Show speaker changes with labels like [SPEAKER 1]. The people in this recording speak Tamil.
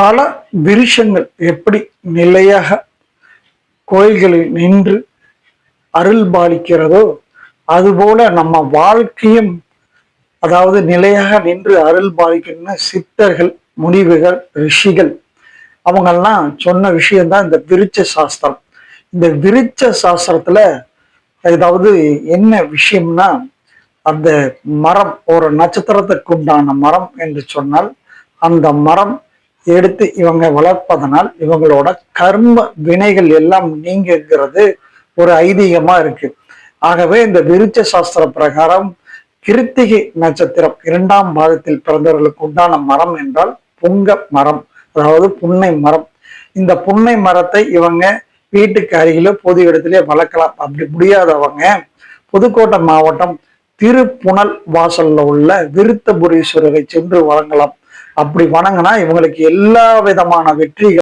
[SPEAKER 1] பல விருஷங்கள் எப்படி நிலையாக கோயில்களில் நின்று அருள் பாலிக்கிறதோ அதுபோல நம்ம வாழ்க்கையும் அதாவது நிலையாக நின்று அருள் பாலிக்கின்ற சித்தர்கள் முனிவுகள் ரிஷிகள் அவங்கெல்லாம் சொன்ன விஷயம்தான் இந்த விருச்ச சாஸ்திரம். இந்த விருச்ச சாஸ்திரத்துல ஏதாவது என்ன விஷயம்னா அந்த மரம் ஒரு நட்சத்திரத்துக்கு உண்டான மரம் என்று சொன்னால் அந்த மரம் எடுத்து இவங்க வளர்ப்பதனால் இவங்களோட கர்ம வினைகள் எல்லாம் நீங்குகிறது ஒரு ஐதீகமா இருக்கு. ஆகவே இந்த விருச்ச சாஸ்திர பிரகாரம் கிருத்திகை நட்சத்திரம் இரண்டாம் பாதத்தில் பிறந்தவர்களுக்கு உண்டான மரம் என்றால் புங்க மரம் அதாவது புன்னை மரம். இந்த புன்னை மரத்தை இவங்க வீட்டுக்கு அருகிலோ பொது இடத்திலே வளர்க்கலாம். அப்படி முடியாதவங்க புதுக்கோட்டை மாவட்டம் திருப்புணல் வாசல்ல உள்ள விருத்தபுரீஸ்வரரை சென்று வழங்கலாம். அப்படி வணங்கினா இவங்களுக்கு எல்லா விதமான வெற்றிகள்